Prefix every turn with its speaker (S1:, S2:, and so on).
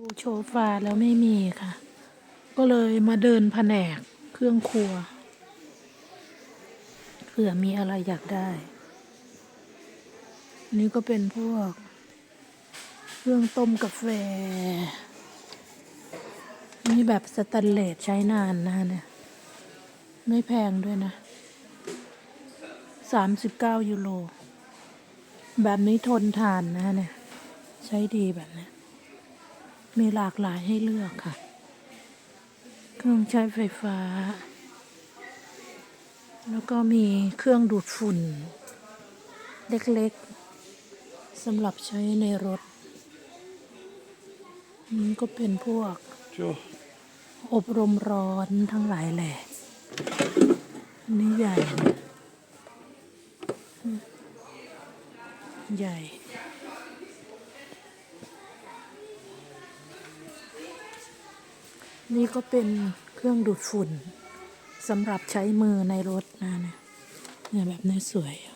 S1: ดูโชฟาแล้วไม่มีค่ะ ก็เลยมาเดินแผนกเครื่องครัวเผื่อมีอะไรอยากได้ นี่ก็เป็นพวก เครื่องต้มกาแฟ นี่แบบสแตนเลสใช้นานนะเนี่ย ไม่แพงด้วยนะสามสิบเก้ายูโร แบบนี้ทนทานนะเนี่ย ใช้ดีแบบนี้ มีหลากหลายให้เลือกค่ะ เครื่องใช้ไฟฟ้า แล้วก็มีเครื่องดูดฝุ่น เล็กๆสำหรับใช้ในรถนี่ก็เป็นพวก
S2: Tja,
S1: อบรมร้อนทั้งหลายแหล่อันนี่ใหญ่นะอืมใหญ่ นี่ก็เป็นเครื่องดูดฝุ่นสำหรับใช้มือในรถนะเนี่ยแบบนี้สวยอะ